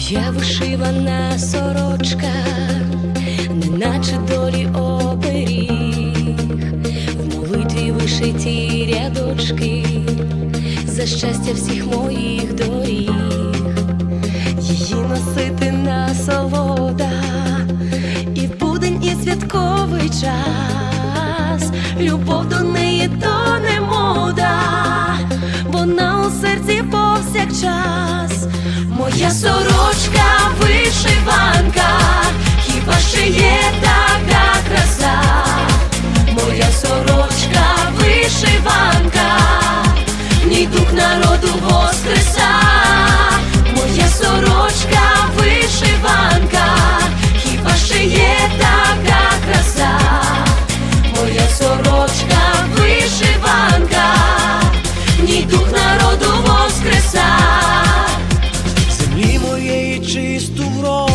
Моя вишивана сорочка, неначе долі оберіг, в молитві вишиті рядочки, за щастя всіх моїх доріг, її носити насолода, і в будень, і святковий час, любов до неї то не мода, вона у серці повсякчас. Моя сорочка народу воскреса, землі моєї чисту вроду.